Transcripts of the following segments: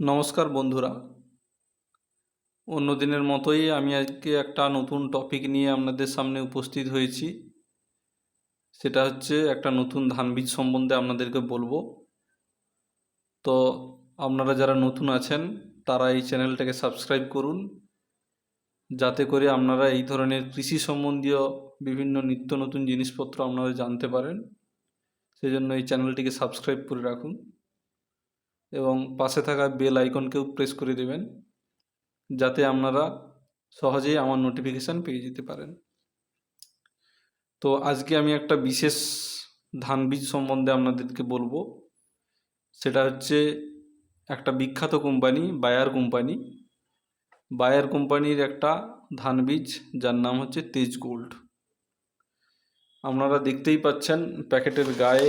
নমস্কার বন্ধুরা। অন্য দিনের মতোই আমি আজকে একটা নতুন টপিক নিয়ে আপনাদের সামনে উপস্থিত হয়েছি। সেটা হচ্ছে একটা নতুন ধান বীজ সম্বন্ধে আপনাদেরকে বলব। তো আপনারা যারা নতুন আছেন, তারা এই চ্যানেলটাকে সাবস্ক্রাইব করুন। যাতে করে আপনারা এই ধরনের কৃষি সম্বন্ধীয় বিভিন্ন নিত্য নতুন জিনিসপত্র আপনারা জানতে পারেন। সেই জন্য এই চ্যানেলটিকে সাবস্ক্রাইব করে রাখুন। এবং পাশে থাকা বেল আইকনকেও প্রেস করে দেবেন, যাতে আপনারা সহজেই আমার নোটিফিকেশান পেয়ে যেতে পারেন। তো আজকে আমি একটা বিশেষ ধান বীজ সম্বন্ধে আপনাদেরকে বলব। সেটা হচ্ছে একটা বিখ্যাত কোম্পানি বায়ার কোম্পানি বায়ার কোম্পানির একটা ধান বীজ, যার নাম হচ্ছে তেজ গোল্ড আপনারা দেখতেই পাচ্ছেন, প্যাকেটের গায়ে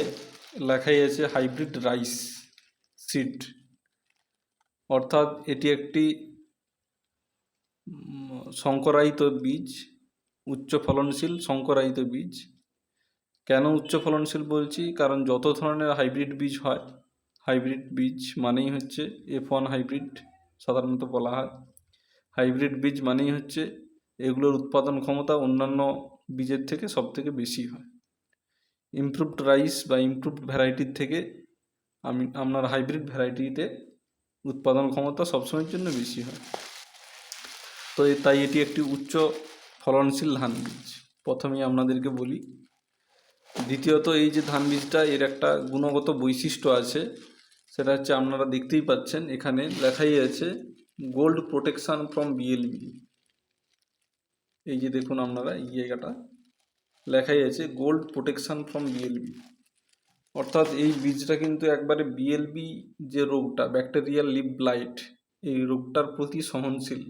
লেখাই আছে হাইব্রিড রাইস সিড অর্থাৎ এটি একটি উম, শঙ্করায়িত বীজ উচ্চ ফলনশীল শঙ্করায়িত বীজ। কেন উচ্চ ফলনশীল বলছি? কারণ যত ধরনের হাইব্রিড বীজ হয় হাইব্রিড বীজ মানেই হচ্ছে এফ ওয়ান হাইব্রিড সাধারণত বলা হয়। হাইব্রিড বীজ মানেই হচ্ছে এগুলোর উৎপাদন ক্ষমতা অন্যান্য বীজের থেকে সব থেকে বেশি হয়। ইমপ্রুভড রাইস বা ইমপ্রুভড ভ্যারাইটির থেকে আমি, আপনার হাইব্রিড ভ্যারাইটিতে উৎপাদন ক্ষমতা সবসময়ের জন্য বেশি হয়। তো তাই এটি একটি উচ্চ ফলনশীল ধান বীজ। প্রথমেই আপনাদেরকে বলি, দ্বিতীয়ত এই যে ধান বীজটা, এর একটা গুণগত বৈশিষ্ট্য আছে, সেটা হচ্ছে আপনারা দেখতেই পাচ্ছেন, এখানে লেখাই আছে গোল্ড প্রোটেকশান ফ্রম বিএলবি এই যে দেখুন আপনারা, এই জায়গাটা, লেখাই আছে গোল্ড প্রোটেকশন ফ্রম বিএলবি অর্থাৎ এই বীজটা কিন্তু একবারে বিএলবি যে রোগটা ব্যাকটেরিয়াল লিপ ব্লাইট এই রোগটার প্রতি সহনশীল।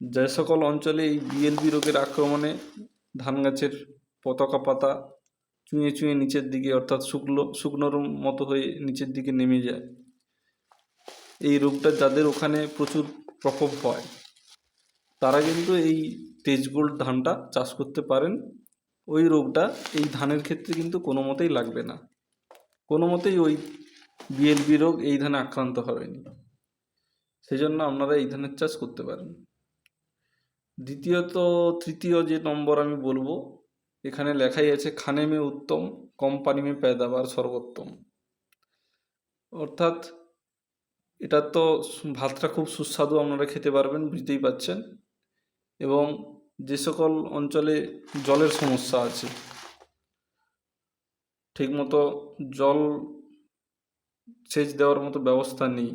যে সকল অঞ্চলে এই বিএলবি রোগের আক্রমণে ধান গাছের পতাকা পাতা চুঁয়ে চুঁয়ে নিচের দিকে, অর্থাৎ শুকনো শুকনোর মতো হয়ে নিচের দিকে নেমে যায়। এই রোগটা যাদের ওখানে প্রচুর প্রকোপ হয়, তারা কিন্তু এই তেজগোল্ড ধানটা চাষ করতে পারেন। ওই রোগটা এই ধানের ক্ষেত্রে কিন্তু কোনো মতেই লাগবে না। কোনো মতেই ওই বিএলবি রোগ এই ধানে আক্রান্ত হবেনি। সেই জন্য আপনারা এই ধানের চাষ করতে পারেন। দ্বিতীয়ত, তৃতীয় যে নম্বর আমি বলব, এখানে লেখাই আছে, খানে মে উত্তম কোম্পানি মে পেদাবার সর্বোত্তম। অর্থাৎ এটা তো ভাতটা খুব সুস্বাদু আপনারা খেতে পারবেন, বুঝতেই পাচ্ছেন এবং যে সকল অঞ্চলে জলের সমস্যা আছে, ঠিকমতো জল সেচ দেওয়ার মতো ব্যবস্থা নেই,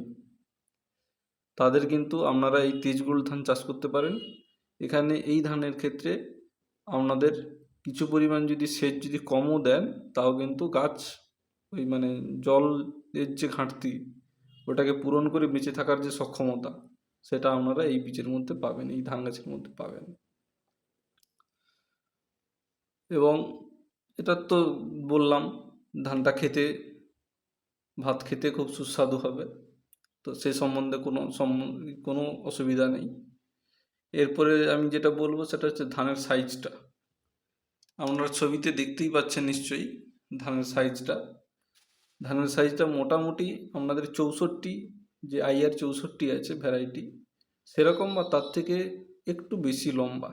তাদের কিন্তু আপনারা এই তেজগুল ধান চাষ করতে পারেন। এখানে এই ধানের ক্ষেত্রে আপনাদের কিছু পরিমাণ যদি সেচ যদি কমও দেন, তাও কিন্তু গাছ ওই মানে জলের যে ঘাটতি, ওটাকে পূরণ করে বেঁচে থাকার যে সক্ষমতা, সেটা আপনারা এই বীজের মধ্যে পাবেন, এই ধান গাছের মধ্যে পাবেন। এবং এটা তো বললাম, ধানটা খেতে, ভাত খেতে খুব সুস্বাদু হবে। তো সে সম্বন্ধে কোনো কোনো অসুবিধা নেই। এরপরে আমি যেটা বলব সেটা হচ্ছে ধানের সাইজটা। আপনারা ছবিতে দেখতেই পাচ্ছেন নিশ্চয়ই ধানের সাইজটা। ধানের সাইজটা মোটামুটি আপনাদের চৌষট্টি, যে আইআর চৌষট্টি আছে ভ্যারাইটি, সেরকম বা তার থেকে একটু বেশি লম্বা।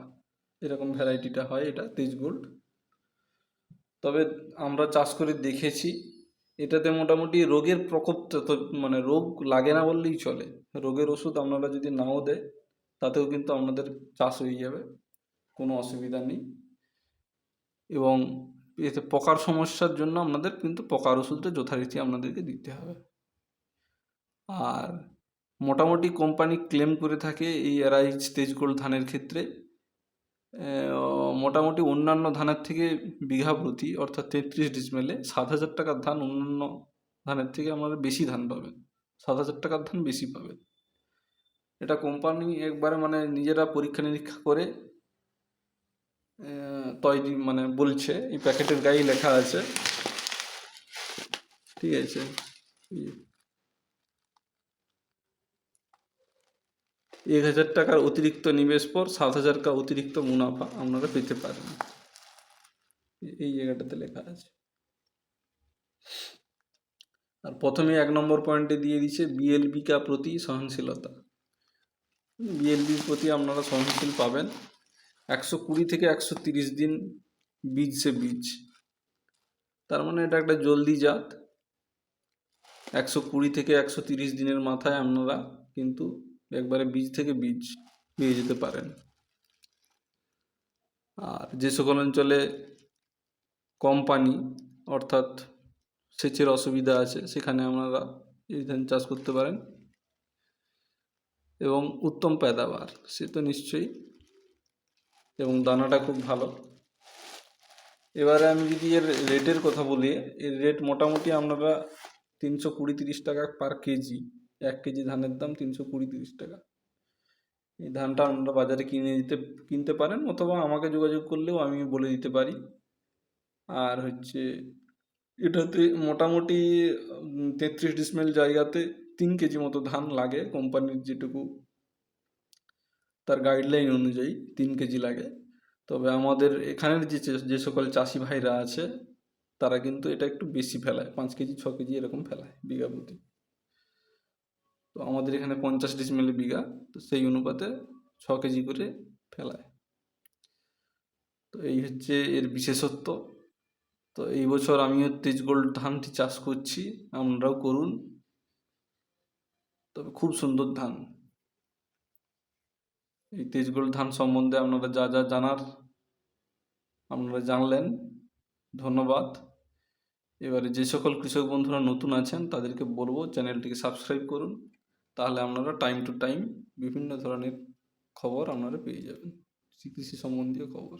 এরকম ভ্যারাইটিটা হয় এটা তেজ গোল্ড তবে আমরা চাষ করে দেখেছি, এটাতে মোটামুটি রোগের প্রকোপটা তো মানে রোগ লাগে না বললেই চলে। রোগের ওষুধ আপনারা যদি নাও দেয় তাতেও কিন্তু আপনাদের চাষ হয়ে যাবে, কোনো অসুবিধা নেই। এবং এতে পকার সমস্যার জন্য আপনাদের কিন্তু পকার ওষুধটা যথারীতি আপনাদেরকে দিতে হবে। আর মোটামুটি কোম্পানি ক্লেম করে থাকে এই এরাইচ তেজগোল্ড ধানের ক্ষেত্রে মোটামুটি অন্যান্য ধানের থেকে বিঘা প্রতি, অর্থাৎ তেত্রিশ ডিসমেলে সাত হাজার টাকার ধান অন্যান্য ধানের থেকে আপনারা বেশি ধান পাবেন। সাত হাজার টাকার ধান বেশি পাবেন। এটা কোম্পানি একবারে মানে নিজেরা পরীক্ষা নিরীক্ষা করে তৈরি মানে বলছে, এই প্যাকেটের গায়ে লেখা আছে। ঠিক আছে এই যে, এক হাজার টাকার অতিরিক্ত নিবেশ পর সাত হাজার টাকা অতিরিক্ত মুনাফা আপনারা পেতে পারেন। এই জায়গাটাতে লেখা আছে। আর প্রথমে এক নম্বর পয়েন্টে দিয়ে দিচ্ছে বিএলবিকা প্রতি সহনশীলতা। বিএলবির প্রতি আপনারা সহনশীল পাবেন একশো কুড়ি থেকে একশো তিরিশ দিন বীজ সে বীজ। তার মানে এটা একটা জলদি জাত। একশো কুড়ি থেকে একশো তিরিশ দিনের মাথায় আপনারা কিন্তু একবারে বীজ থেকে বীজ নিয়ে যেতে পারেন। আর যে সকল অঞ্চলে কম পানি অর্থাৎ সেচের অসুবিধা আছে, সেখানে আপনারা এই ধান চাষ করতে পারেন। এবং উত্তম পেদাবার, সে তো নিশ্চয়ই। এবং দানাটা খুব ভালো। এবারে আমি যদি এর রেটের কথা বলি, এর রেট মোটামুটি আপনারা তিনশো কুড়ি তিরিশ টাকা পার কেজি। এক কেজি ধানের দাম তিনশো কুড়ি, তিরিশ টাকা। এই ধানটা আপনারা বাজারে কিনে দিতে, কিনতে পারেন অথবা আমাকে যোগাযোগ করলেও আমি বলে দিতে পারি। আর হচ্ছে এটাতে মোটামুটি তেত্রিশ ডিসমেল জায়গাতে তিন কেজি মতো ধান লাগে কোম্পানির যেটুকু। তার গাইডলাইন অনুযায়ী তিন কেজি লাগে। তবে আমাদের এখানের যে যে সকল চাষি ভাইরা আছে, তারা কিন্তু এটা একটু বেশি ফেলায়, পাঁচ কেজি, ছ কেজি এরকম ফেলায় বিঘা প্রতি তো আমাদের এখানে পঞ্চাশ ডিসমেল বিঘা, তো সেই অনুপাতে ছ কেজি করে ফেলায়। তো এই হচ্ছে এর বিশেষত্ব। তো এই বছর আমিও তেজ গোল্ড ধানটি চাষ করছি আপনারাও করুন। তবে খুব সুন্দর ধান। এই তেজ গোল্ড ধান সম্বন্ধে আপনারা যা যা জানার, আপনারা জানলেন। ধন্যবাদ। এবারে যে সকল কৃষক বন্ধুরা নতুন আছেন, তাদেরকে বলব চ্যানেলটিকে সাবস্ক্রাইব করুন। তাহলে আপনারা টাইম টু টাইম বিভিন্ন ধরনের খবর আপনারা পেয়ে যাবেন। কৃষি সম্বন্ধীয় খবর।